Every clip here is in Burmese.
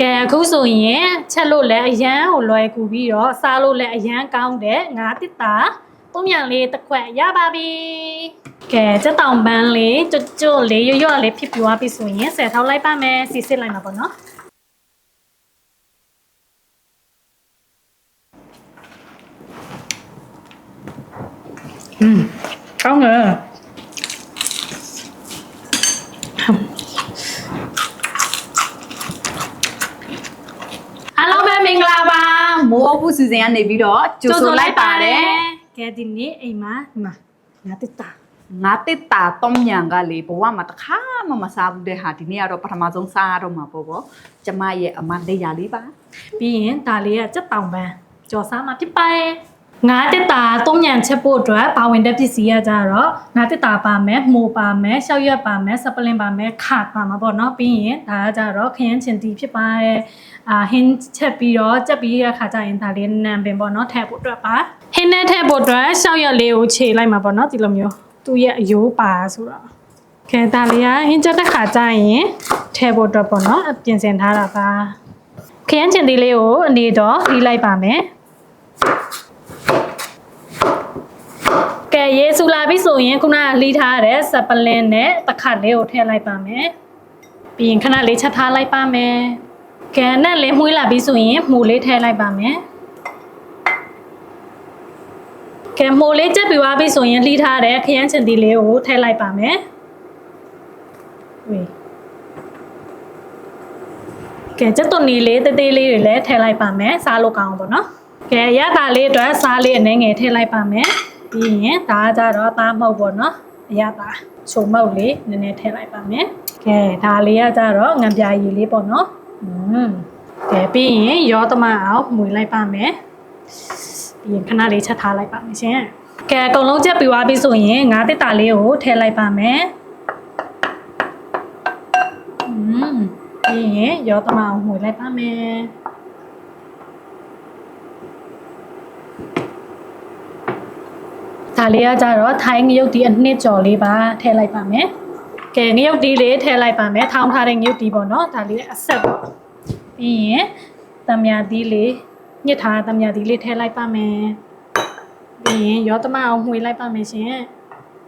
ကဲအခုဆိုရင်ချက်လို့လည်းအရန်ကိုလွယ်ကူပြီးတော့စားလို့လည်းအရန်ကောင်းတဲ့ငါးတစ်တာသုံးမြန်လေးတစ်ခွက်ရပါပြီကဲစက်တောင်ပန်းလေးကျွတ်ကျွတ်လေးရွရွလေးဖြစ်ပြသွားပြီဆိုရင်ဆယ်ထောက်လိုက်ပါမယ်စီစစ်လိုက်မှာပေါ့နော်อืมကောင်းတယ် အားလုံးပဲမင်္ဂလာပါ မိုး အပူစီစဉ်ကနေပြီးတော့ကြိုဆိုလိုက်ပါတယ်ကဲဒီနေ့အိမ်မှာဒီမှာငါတစ်တာငါတစ်တာတုံးညံကလေဘဝမှာတစ်ခါမှမစားဘူးတဲ့ဟာဒီနေ့ကတော့ပထမဆုံးစားရတော့မှာပေါ့ပေါ့ကျမရဲ့အမလက်ရလေးပါပြီးရင်ဒါလေးကစက်တောင်ပန်းကြော်စားမှာဖြစ်ပါတယ် ငါတစ်တာသုံးညံချက်ဖို့အတွက်ပါဝင်တဲ့ပစ္စည်းရကြတော့ငါတစ်တာပါမယ်မှုပါမယ်ရှောက်ရွက်ပါမယ်စပလင်ပါမယ်ခါပါမှာပေါ့နော်ပြီးရင်ဒါကကြတော့ခရမ်းချင်တီဖြစ်ပါတယ်အာဟင်းချက်ပြီးတော့ကြက်ပြီးရခါကြရင်ဒါလေးနံပင်ပေါ့နော်ထည့်ဖို့အတွက်ပါဟင်းနဲ့ထည့်ဖို့အတွက်ရှောက်ရွက်လေးကိုခြေလိုက်မှာပေါ့နော်ဒီလိုမျိုးသူ့ရဲ့အယိုးပါဆိုတော့ခဲဒါလေးကဟင်းချက်တဲ့ခါကြရင်ထည့်ဖို့အတွက်ပေါ့နော်အပြင်ဆင်ထားတာပါခရမ်းချင်တီလေးကိုအနေတော့လှီးလိုက်ပါမယ်ကဲ ရေဆူလာပြီဆိုရင်ခုနကလှီးထားတဲ့စပလင်းနဲ့တခတ်လေးကိုထည့်လိုက်ပါမယ်ပြီးရင်ခဏလေးချက်ထားလိုက်ပါမယ်ကဲနဲ့လေးမှုေးလာပြီဆိုရင်မှုလေးထည့်လိုက်ပါမယ်ကဲမှုလေးချက်ပြီးသွားပြီဆိုရင်လှီးထားတဲ့ခရမ်းချင်တီလေးကိုထည့်လိုက်ပါမယ်ဝေးကဲချက်သွန်နီလေးတေးသေးလေးတွေလည်းထည့်လိုက်ပါမယ်စားလို့ကောင်းအောင်ပေါ့နော်ကဲရတာလေးအတွက်စားလေးအနေငယ်ထည့်လိုက်ပါမယ် ပြီးရင်ဒါကကြတော့သားမဟုတ်ပေါ့နော်အရတာချုံမုတ်လေးနည်းနည်းထည့်လိုက်ပါမယ်ကဲဒါလေးကကြတော့ငံပြာရည်လေးပေါ့နော်อืมကဲပြီးရင်ရောသမအောင်မွေလိုက်ပါမယ်ပြီးရင်ခဏလေးချက်ထားလိုက်ပါမယ်ရှင်ကဲအကုန်လုံးချက်ပြီးသွားပြီဆိုရင်ငါးတစ်တာလေးကိုထည့်လိုက်ပါမယ်อืมပြီးရင်ရောသမအောင်မွေလိုက်ပါမယ် ဒါလေးကကြတော့ထိုင်းငရုတ်ဒီအနှစ်ကျော်လေးပါထည့်လိုက်ပါမယ်။ကဲငရုတ်ဒီလေးထည့်လိုက်ပါမယ်။ထောင်းထားတဲ့ငရုတ်ဒီပေါ့နော်။ဒါလေးအဆက်ပေါ့။ပြီးရင်တံမြာသီးလေးညစ်ထားတဲ့တံမြာသီးလေးထည့်လိုက်ပါမယ်။ပြီးရင်ရောသမအောင်မှွေလိုက်ပါမယ်ရှင်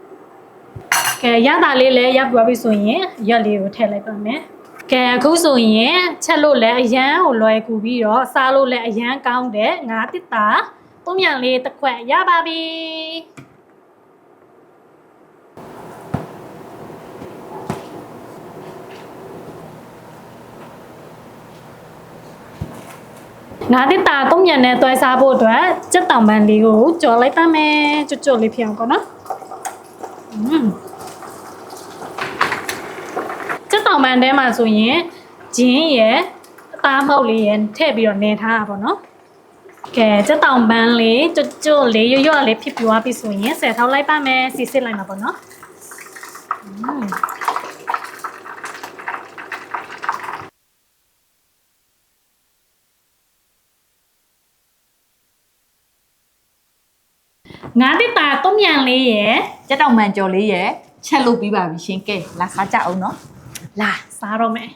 ။ကဲရတာလေးလည်းရပ်သွားပြီဆိုရင်ရက်လေးကိုထည့်လိုက်ပါမယ်။ကဲအခုဆိုရင်ချက်လို့လည်းအရန်ကိုလွယ်ကူပြီးတော့စားလို့လည်းအရန်ကောင်းတဲ့ငါးတစ်တာသုံးမြန်လေးတစ်ခွက်ရပါပြီ။ ငါးတစ်တာသုံးမြန်နဲ့တွဲစားဖို့အတွက်စက်တောင်ပန်းလေးကိုကြော်လိုက်ပါမယ်ကြွတ်ကြွတ်လေးဖြစ်အောင်ပေါ့နော်อืมစက်တောင်ပန်းထဲမှာဆိုရင်ဂျင်းရယ်အသားမဟုတ်လေးရယ်ထည့်ပြီးတော့နေထားတာပေါ့နော်ကဲစက်တောင်ပန်းလေးကြွတ်ကြွတ်လေးရွရွလေးဖြစ်ပြီးသွားပြီဆိုရင်ဆယ်ထောက်လိုက်ပါမယ်စီစစ်လိုက်မှာပေါ့နော် ငါးတစ်တာသုံးမြန်လေးရယ် ကြက်တောင်မှန်ကြော်လေးရဲ့ချက်လုပ်ပြီးပါပြီရှင်ကဲလာစားကြအောင်နော် လာစားတော့မယ်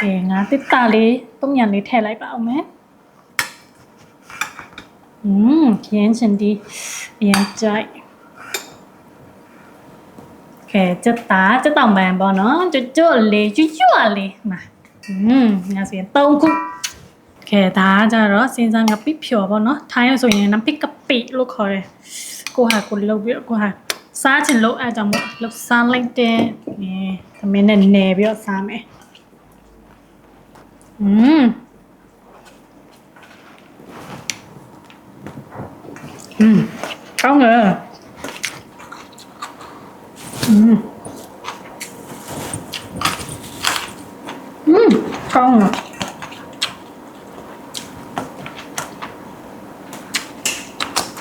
ကဲငါးတစ်တာလေးသုံးမြန်လေးထည့်လိုက်ပါအောင်မယ်อืมခင်းချင်ဒီအရင်ကြိုက်ကဲစက်တာစက်တောင်ပန်ပေါ့နော်ကြွတ်ကြွတ်လေးကျွတ်ကျွတ်လေးမှာอืมငါဆိုရင်၃ခု ကဲဒါကကြတော့စင်စံငပိဖြော်ပေါ့နော်ထိုင်းရဆိုရင်နံပိကပိလို့ခေါ်တယ်ကိုဟာကိုလုတ်ပြီးတော့ကိုဟာစားချင်လို့အဲကြောင့်မို့လုတ်စားလိုက်တဲ့အဲသမင်းနဲ့နယ်ပြီးတော့စားမယ်อืมอืมကောင်းတယ်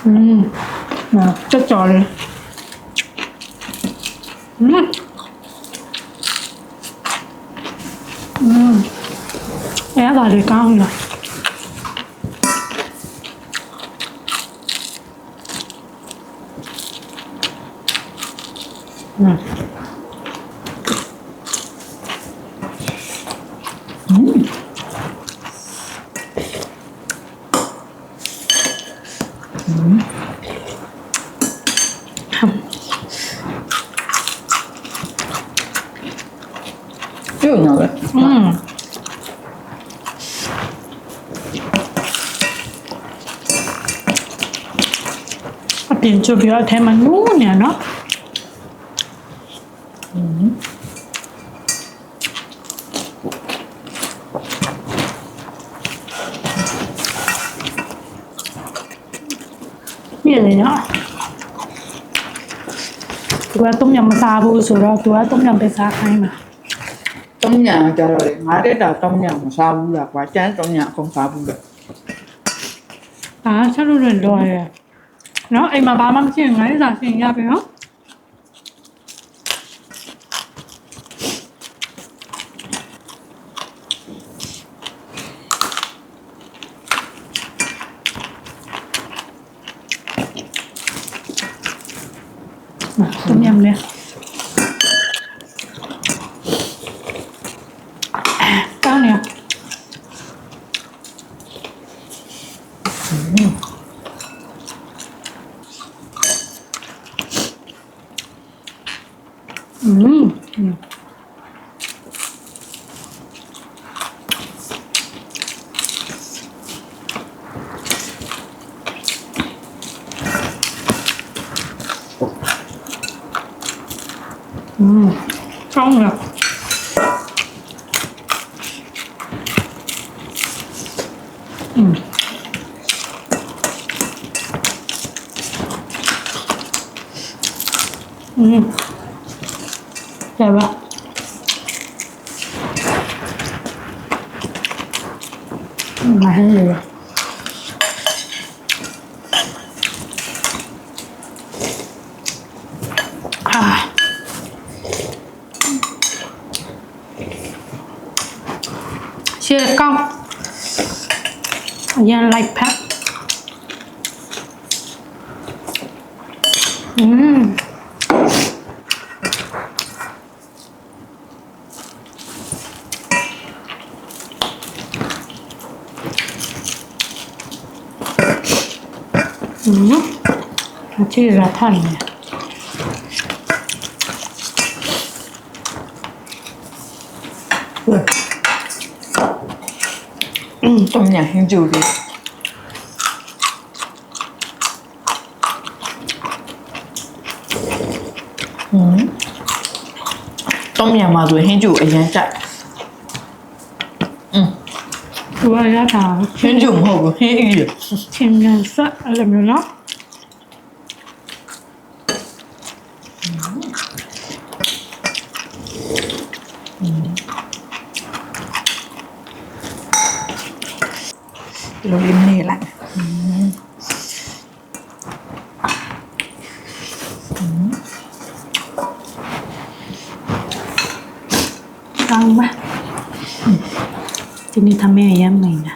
음, 야, 진짜 잘해. 음, 음, 애가 아닐 깡이야. 음. 強いな、俺。うん。กินชูบิวแท้มันนู่นเนี่ยเนาะนี่เลยเนาะตัวต้มยำมาซาบูสุดแล้วตัวต้มยำไปซาให้มา trong nhà trời ơi má cái nào trong nhà mà sao cũng được quả trái trong nhà không sao cũng được 아, 차로를 넣어야. 너 이마 마망치는 거 해서 생야 배워. 아, 좀 얇네. 음. 음. 음, 짜증나. 음. 음. 맛있네요. 아. Chia cong Again like that Mmm เชื่อกล้องยันไลค์แพ็คอืม อืมชื่อละท่านเนี่ย อืมတုံးညာဟင်းကျူလေးอืมတုံးညာမှာဆိုဟင်းကျူအရင်ကြိုက်อื သူကရတာဟင်းကျူမဟုတ်ဘူးဟင်းအီးချင်းမြန်ဆက်အဲ့ ဒီနေ့သမီးရမ်းမိန်တာ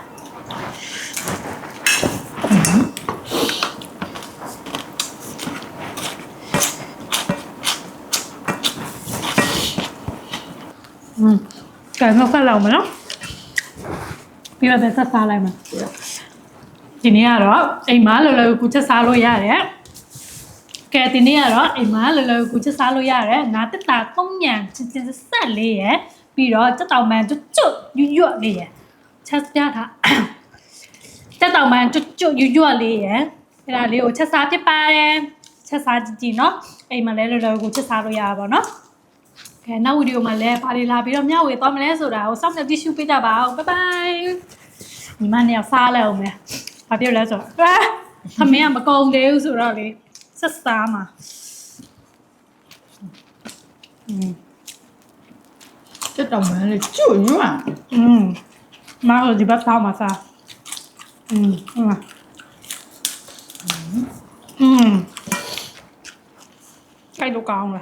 อืมไก่นอกဆက်လောက်မနော်ပြီးတော့ဆက်စားလိုက်မှာဒီနေ့ကတော့အိမ်မှာလောလောကူချက်စားလို့ရတယ်ကဲဒီနေ့ကတော့အိမ်မှာလောလောကူချက်စားလို့ရတယ်နာတက်တာသုံးညံချစ်ချစ်ဆက်လေးရယ် ပြီးတော့တက်တောင်မှန်ကျွတ်ကျွတ်ရွရွတ်လေးရယ်ချက်ပြတာတက်တောင်မှန်ကျွတ်ကျွတ်ရွရွတ်လေးရယ်အဲ့ဒါလေးကိုချက်စားဖြစ်ပါတယ်ချက်စားကြည့်ကြည့်နော်အိမ်မှာလည်းလောလောကူချက်စားလို့ရပါပါနော်ကဲနောက်ဗီဒီယိုမှာလည်းပါလီလာပြီးတော့မျှဝေသွားမလဲဆိုတာကိုစောင့်မျှော်ကြည့်ရှုပေးကြပါဦးဘိုင်ဘိုင်ညီမနဲ့စားလိုက်အောင်မယ်ဘာပြောလဲဆိုတော့အာသမင်းကမကုံသေးဘူးဆိုတော့လေဆက်စားမှာอืม 这倒霉的就软。嗯，妈说你别吵嘛噻。嗯嗯嗯，太多高了。